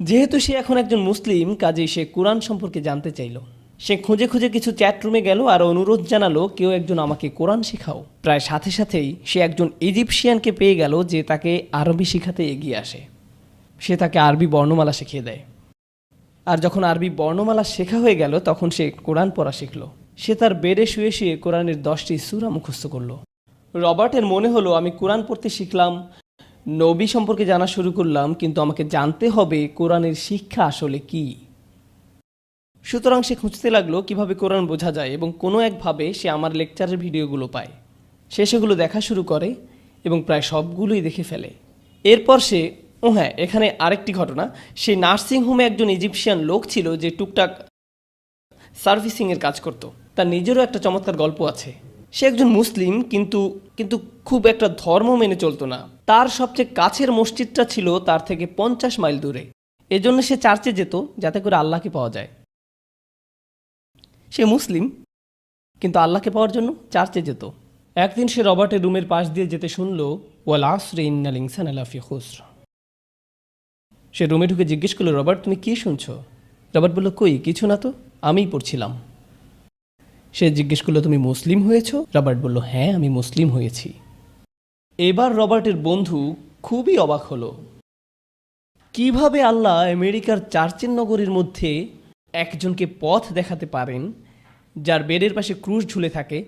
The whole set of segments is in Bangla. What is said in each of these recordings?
যেহেতু সে এখন একজন মুসলিম, কাজেই সে কোরআন সম্পর্কে জানতে চাইল। সে খুঁজে খুঁজে কিছু চ্যাট রুমে গেল আর অনুরোধ জানালো, কেউ একজন আমাকে কোরআন শেখাও। প্রায় সাথে সাথেই সে একজন ইজিপশিয়ানকে পেয়ে গেল যে তাকে আরবি শেখাতে এগিয়ে আসে। সে তাকে আরবি বর্ণমালা শিখিয়ে দেয়। আর যখন আরবি বর্ণমালা শেখা হয়ে গেল, তখন সে কোরআন পড়া শিখল। সে তার বেডে শুয়ে শুয়ে কোরআনের দশটি সুরা মুখস্থ করল। রবার্টের মনে হলো, আমি কোরআন পড়তে শিখলাম। নবী সম্পর্কে জানা শুরু করলাম, কিন্তু আমাকে জানতে হবে কোরআনের শিক্ষা আসলে কি। সুতরাং সে খুঁজতে লাগল কীভাবে কোরআন বোঝা যায় এবং কোনো একভাবে সে আমার লেকচারের ভিডিওগুলো পায়। সে সেগুলো দেখা শুরু করে এবং প্রায় সবগুলোই দেখে ফেলে। এরপর সে, ও হ্যাঁ এখানে আরেকটি ঘটনা। সে নার্সিংহোমে একজন ইজিপশিয়ান লোক ছিল যে টুকটাক সার্ভিসিংয়ের কাজ করত। তার নিজেরও একটা চমৎকার গল্প আছে। সে একজন মুসলিম, কিন্তু কিন্তু খুব একটা ধর্ম মেনে চলতো না। তার সবচেয়ে কাছের মসজিদটা ছিল তার থেকে পঞ্চাশ মাইল দূরে। এজন্য সে চার্চে যেত, যাতে করে আল্লাহকে পাওয়া যায়। সে মুসলিম, কিন্তু আল্লাহকে পাওয়ার জন্য চার্চে যেত। একদিন সে রবার্টের রুমের পাশ দিয়ে যেতে শুনল, ওয়াল আসরে ইন্নাল ইনসান আলাফি খুসর। সে রুমে ঢুকে জিজ্ঞেস করল, রবার্ট, তুমি কি শুনছো? রবার্ট বলল, কই, কিছু না তো, আমিই পড়ছিলাম। সে জিজ্ঞেস করল, তুমি মুসলিম হয়েছো? রবার্ট বলল হ্যাঁ আমি মুসলিম হয়েছি। এবার রবার্টের বন্ধু খুবই অবাক হলো। কীভাবে আল্লাহ আমেরিকার চার্চের নগরীর মধ্যে একজনকে পথ দেখাতে পারেন, যার বেডের পাশে ক্রুশ ঝুলে থাকে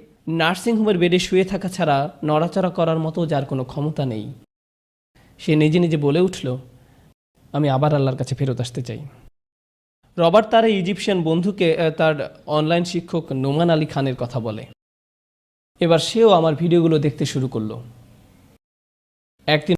নার্সিংহোমের বেডে শুয়ে থাকা ছাড়া নড়াচড়া করার মতো যার কোনো ক্ষমতা নেই। সে নিজে নিজে বলে উঠল, আমি আবার আল্লাহর কাছে ফেরত আসতে চাই। রবার্ট তার এই ইজিপশিয়ান বন্ধুকে তার অনলাইন শিক্ষক নোমান আলী খানের কথা বলে। এবার সেও আমার ভিডিওগুলো দেখতে শুরু করল। একদিন